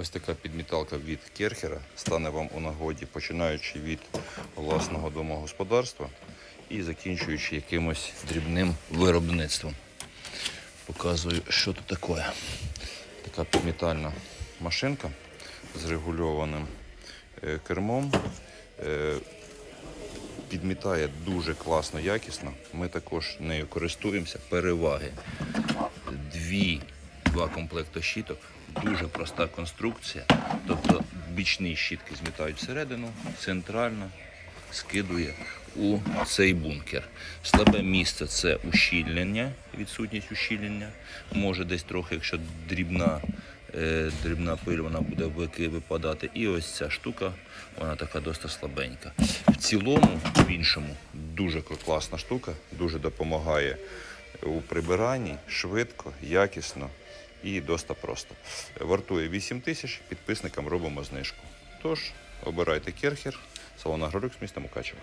Ось така підміталка від Керхера стане вам у нагоді, починаючи від власного домогосподарства і закінчуючи якимось дрібним виробництвом. Показую, що тут таке. Така підмітальна машинка з регульованим е, кермом. Е, Підмітає дуже класно, якісно. Ми також нею користуємося. Переваги. Дві, два комплекти щіток. Дуже проста конструкція. Тобто бічні щітки змітають всередину, центрально скидує у цей бункер. Слабе місце це ущільнення, відсутність ущільнення. Може десь трохи, якщо дрібна, е, дрібна пиль, вона буде випадати. І ось ця штука, вона така досить слабенька. В цілому, в іншому, дуже класна штука, дуже допомагає у прибиранні швидко, якісно і доста просто. Вартує 8 тисяч, підписникам робимо знижку. Тож, обирайте керхер, салон Агрорюкс, міста Мукачево.